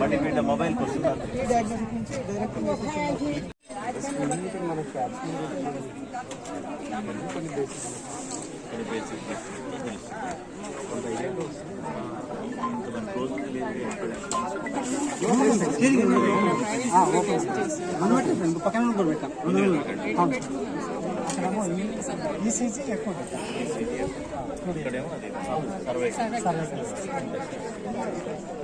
బండి మీద మొబైల్ వస్తున్నారు పక్కన కూడా పెట్టాం అక్కడేమో ఈసీజీ ఎక్కువ పెట్టాం ఇక్కడేమో సర్వే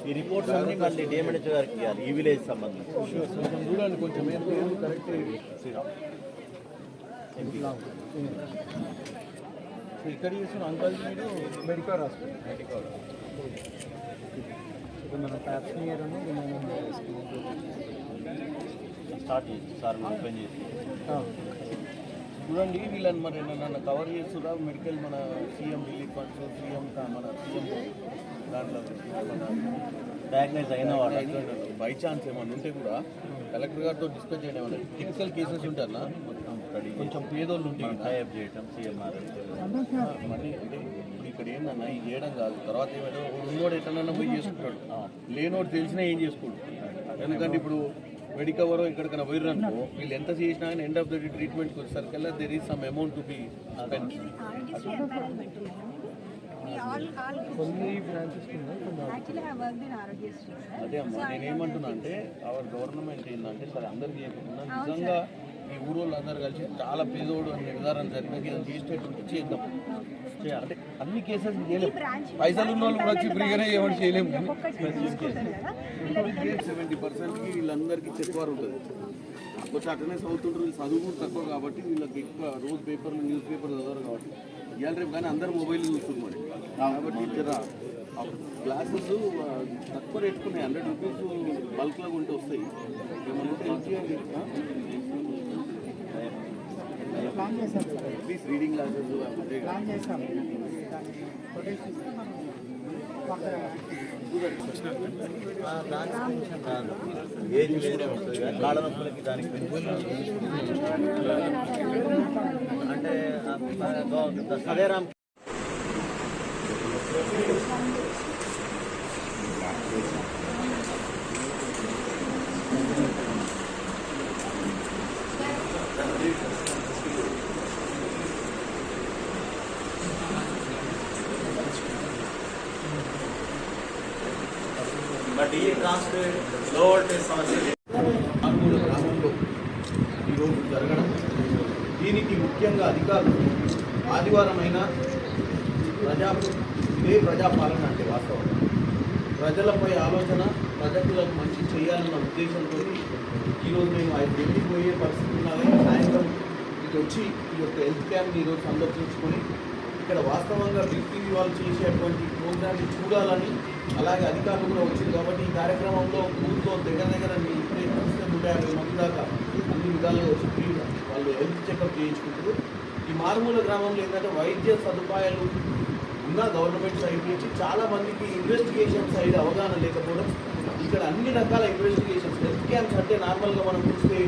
ఈ రిపోర్ట్స్ అన్ని మళ్ళీ డిఎంఎన్హెచ్ గారికి ఇవ్వాలి ఈ విలేజ్ సంబంధించి. చూడండి కొంచెం ఏం పేరు కరెక్ట్ శ్రీరామ్ సో ఇక్కడ చేసిన అంకల్ మీరు మెడికల్ హాస్పిటల్ మెడికల్ ఇప్పుడు మన ప్యాప్స్ నియర్ స్టార్ట్ చేసి సార్ ఓపెన్ చేసి. చూడండి వీళ్ళని మరి నన్ను కవర్ చేస్తురా? మెడికల్ మన సీఎం రిలీఫ్ ఫండ్స్ సీఎం మన సీఎం దాంట్లో డయాగ్నైజ్ అయిన వాడు బై ఛాన్స్ ఏమన్నా ఉంటే కూడా కలెక్టర్ గారితో డిస్కస్ చేయడం ఏమన్నా క్రిటికల్ కేసెస్ ఉంటారా మొత్తం రెడీ కొంచెం పేదోళ్ళు ఉంటే టైప్ చేయటం సిఎంఆర్ మళ్ళీ అంటే ఇప్పుడు ఇక్కడ ఏందన్నా ఇది చేయడం కాదు. తర్వాత ఏమైనా ఉన్నోడు ఎట్లన్నా పోయి చేసుకుంటాడు. లేనోడు తెలిసినా ఏం చేసుకోడు. ఎందుకంటే ఇప్పుడు మెడికవర్ ఎక్కడికైనా పోయిర్రు అనుకో వీళ్ళు ఎంత చేసినా కానీ ఎండ్ ఆఫ్ ద డే ట్రీట్మెంట్కి వచ్చేసరికల్లా there is some amount to be spend. అదే అమ్మా నేను ఏమంటున్నా అంటే అవర్ గవర్నమెంట్ ఏంటంటే సరే అందరికీ చెప్పకుండా నిజంగా ఈ ఊరోళ్ళు అందరు కలిసి చాలా పేదోడు అని నిర్ధారణ జరిగినాక చేసేటట్టు చేద్దాం చేయాలి. అంటే అన్ని కేసెస్ చేయలేము పైసలు ఉన్న వాళ్ళు కూడా వచ్చి ఫ్రీగానే ఏమైనా చేయలేము సెవెంటీ పర్సెంట్కి వీళ్ళందరికీ చెక్ వారు ఉంటుంది కొంచెం అట్లనే చదువుతుంటారు. వీళ్ళు చదువు కూడా తక్కువ కాబట్టి వీళ్ళకి ఎక్కువ రోజు పేపర్లు న్యూస్ పేపర్ చదవరు కాబట్టి. ఇవాళ రేపు కానీ అందరు మొబైల్ చూస్తున్నారు మరి. కాబట్టి ఇద్దరు గ్లాసెస్ తక్కువ రేటుకున్నాయి హండ్రెడ్ రూపీస్ బల్క్లో ఉంటే వస్తాయి. ఏమన్నా ప్లాన్ చేశాం ప్లాన్ చేశాం ఏజ్ వేరే వస్తుంది కాళ్ళ నొప్పులకి దానికి అంటే సదేరామ్ బట్ ఈ ట్రాన్స్పోర్ట్లో వోల్టేజ్ సమస్య. మారుమూల గ్రామంలో ఈరోజు జరగడం దీనికి ముఖ్యంగా అధికారులు ఆదివారం అయినా ప్రజా ఇదే ప్రజాపాలన అంటే వాస్తవం. ప్రజలపై ఆలోచన ప్రజలకు మంచి చేయాలన్న ఉద్దేశంతో ఈరోజు మేము ఆయన ఇంటికి పోయే పరిస్థితి ఉన్నా సాయంత్రం ఇటు వచ్చి ఈ యొక్క హెల్త్ క్యాంప్ని ఈరోజు సందర్శించుకొని ఇక్కడ వాస్తవంగా వ్యక్తి వాళ్ళు చేసేటువంటి ప్రోగ్రామ్ని చూడాలని అలాగే అధికారులు కూడా వచ్చింది కాబట్టి ఈ కార్యక్రమంలో ఊరితో దగ్గర దగ్గర మీ ఇప్పుడే చూస్తే నూట యాభై మంది దాకా అన్ని విధాలుగా వచ్చి వాళ్ళు హెల్త్ చెకప్ చేయించుకుంటారు ఈ మారుమూల గ్రామంలో ఏంటంటే వైద్య సదుపాయాలు ఉన్న గవర్నమెంట్ సైడ్ నుంచి చాలా మందికి ఇన్వెస్టిగేషన్ సైడ్ అవగాహన లేకపోవడం ఇక్కడ అన్ని రకాల ఇన్వెస్టిగేషన్స్ హెల్త్ క్యాంప్స్ అంటే నార్మల్గా మనం చూస్తే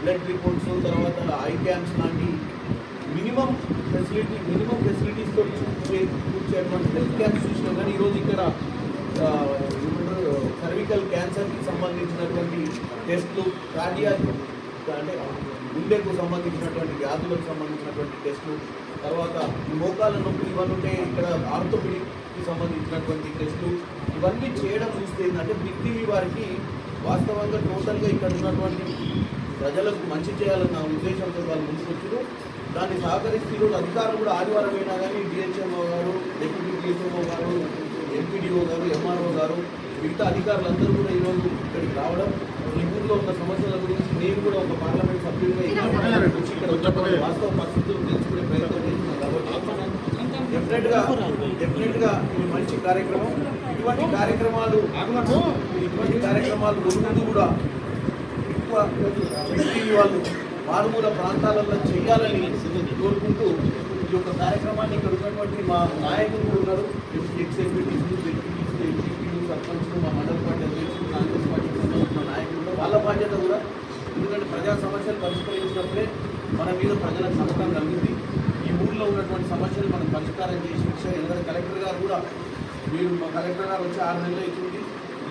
బ్లడ్ రిపోర్ట్స్ తర్వాత ఐ క్యాంప్స్ లాంటి మినిమం ఫెసిలిటీ మినిమం ఫెసిలిటీస్తో కూర్చేటువంటి హెల్త్ క్యాంప్స్ చూసిన సర్వికల్ క్యాన్సర్కి సంబంధించినటువంటి టెస్టులు కార్డియాక్ అంటే గుండెకు సంబంధించినటువంటి వ్యాధులకు సంబంధించినటువంటి టెస్టులు తర్వాత మోకాల నొప్పి ఇవన్నీ ఉంటే ఇక్కడ ఆర్థోపెడిక్కి సంబంధించినటువంటి టెస్టులు ఇవన్నీ చేయడం చూస్తే ఏంటంటే బిగ్ వారికి వాస్తవంగా టోటల్గా ఇక్కడ ఉన్నటువంటి ప్రజలకు మంచి చేయాలన్న ఉద్దేశంతో వాళ్ళు ముందుకొచ్చారు. దాన్ని సహకరిస్తూ అధికారులు కూడా ఆదివారం అయినా కానీ డిహెచ్ఎంఓ గారు డిప్యూటీ డిహెచ్ఎంఓ గారు ఎంపీడీఓ గారు ఎంఆర్ఓ గారు మిగతా అధికారులందరూ కూడా ఈరోజు ఇక్కడికి రావడం ఈ ఊర్లో ఉన్న సమస్యల గురించి నేను కూడా ఒక పార్లమెంట్ సభ్యుడిగా వచ్చి ఇక్కడ వాస్తవ పరిస్థితులు తెలుసుకునే ప్రయత్నం చేస్తున్నాను కాబట్టి డెఫినెట్గా డెఫినెట్గా ఇది మంచి కార్యక్రమం. ఇటువంటి కార్యక్రమాలు ఇటువంటి కార్యక్రమాలు ముందు కూడా ఎక్కువ వాళ్ళు మారుమూల ప్రాంతాలలో చేయాలని కోరుకుంటూ ఈ యొక్క కార్యక్రమాన్ని ఇక్కడ ఉన్నటువంటి మా నాయకులు ఉన్నారు. ఎక్స్ ఎంపీటీసీలు జెడ్పీటీసీలు ఎంపీలు సర్పంచ్లు మా మండల పార్టీ అధ్యక్షులు కాంగ్రెస్ పార్టీ సంబంధించిన నాయకులు వాళ్ళ బాధ్యత కూడా. ఎందుకంటే ప్రజా సమస్యలు పరిష్కరించినప్పుడే మన మీద ప్రజలకు నమ్మకం కలిగింది. ఈ ఊళ్ళో ఉన్నటువంటి సమస్యలు మనం పరిష్కారం చేసి విషయం ఎందుకంటే కలెక్టర్ గారు కూడా మీరు మా కలెక్టర్ గారు వచ్చి ఆరు నెలలు అవుతుంది.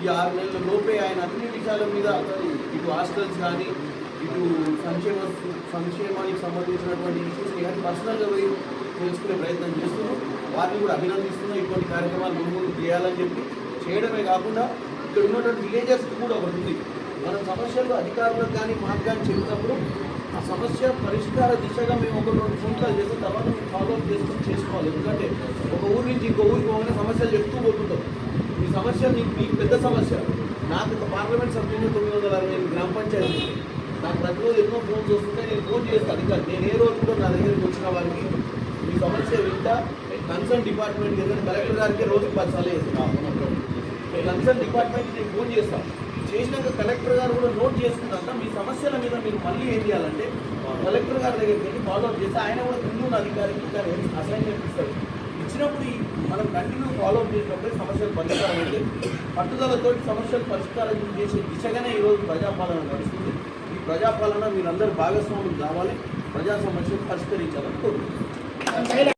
ఈ ఆరు నెలల లోపే ఆయన అన్ని విషయాల మీద ఇటు హాస్టల్స్ కానీ ఇటు సంక్షేమ సంక్షేమానికి సంబంధించినటువంటి ఇష్యూస్ కానీ పర్సనల్గా పోయి తెలుసుకునే ప్రయత్నం చేస్తున్నాం. వారిని కూడా అభినందిస్తున్నాం. ఇటువంటి కార్యక్రమాలు ముందు చేయాలని చెప్పి చేయడమే కాకుండా ఇక్కడ ఉన్నటువంటి విలేజర్స్కి కూడా ఒకటి ఉంది. మన సమస్యలు అధికారులకు కానీ మాకు కానీ చెప్పినప్పుడు ఆ సమస్య పరిష్కార దిశగా మేము ఒక రెండు ఫోన్ కాల్ చేసిన తర్వాత మేము ఫాలో అప్ చేసుకుని చేసుకోవాలి. ఎందుకంటే ఒక ఊరి నుంచి ఇంకో ఊరికి పోగానే సమస్యలు చెప్తూ పోతుంటాం. ఈ సమస్య మీకు మీకు పెద్ద సమస్య. నాకు ఒక పార్లమెంట్ సభ్యులు తొమ్మిది వందల అరవై గ్రామ పంచాయతీ నాకు ప్రతిరోజు ఎన్నో ఫోన్స్ వస్తుంటే నేను ఫోన్ చేస్తాను అధికారి నేను ఏ రోజు కూడా నా దగ్గరికి వచ్చిన వారికి మీ సమస్య వింటా కన్సర్న్ డిపార్ట్మెంట్ ఏదైనా కలెక్టర్ గారికి రోజుకి పది సార్లు చేస్తాను కన్సర్న్ డిపార్ట్మెంట్ నేను ఫోన్ చేస్తాను చేసినాక కలెక్టర్ గారు కూడా నోట్ చేసుకున్నాక మీ సమస్యల మీద మీరు మళ్ళీ ఏం చేయాలంటే కలెక్టర్ గారి దగ్గరికి వెళ్ళి ఫాలో అప్ చేస్తే ఆయన కూడా కింద ఉన్న అధికారికి అసైన్మెంట్ ఇస్తారు ఇచ్చినప్పుడు ఈ మనం కంటిన్యూ ఫాలో అప్ చేసినప్పుడే సమస్యలు పరిష్కారం అయితే పట్టుదలతో సమస్యలు పరిష్కారం చేసే దిశగానే ఈరోజు ప్రజాపాలన నడుస్తుంది. ప్రజాపాలన మీరందరూ భాగస్వాములు కావాలి. ప్రజా సమస్యలు పరిష్కరించాలని కోరుకుంటున్నాను